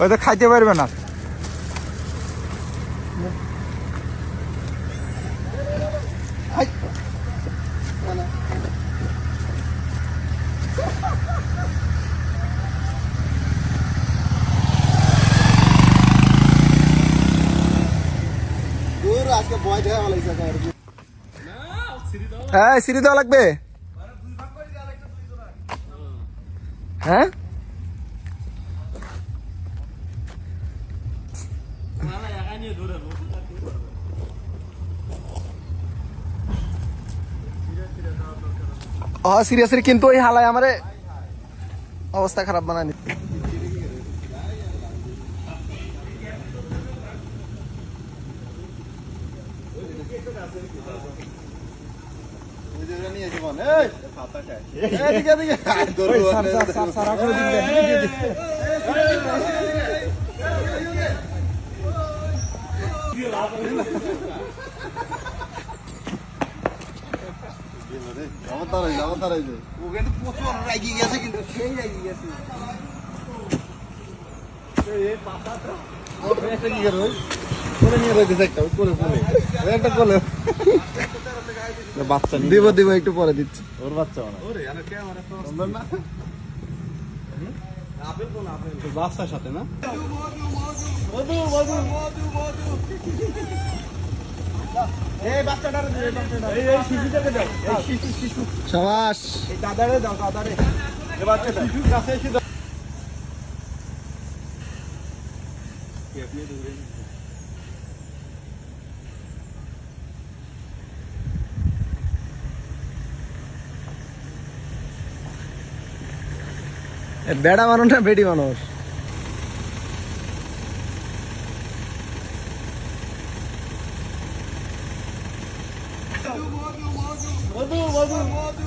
ওই তো খাইতে পারবে না। হ্যাঁ সিঁড়ি দেওয়া লাগবে? হ্যাঁ? ও সিরিয়াসলি কিন্তু ওই হালায় আমারে অবস্থা খারাপ বানানি নিয়ে এই খাতা খায় বাচ্চা দিব দিব একটু পরে দিচ্ছি। ওর বাচ্চা না? বাচ্চার সাথে না? সাবাস। এই দাদারে দাও দাদারে। এই বাচ্চাটা। শিশু কাছে এসে দাও। বেড়া মানুষ না বেডি মানুষ? 와줘 와줘 와줘. 와줘 와줘.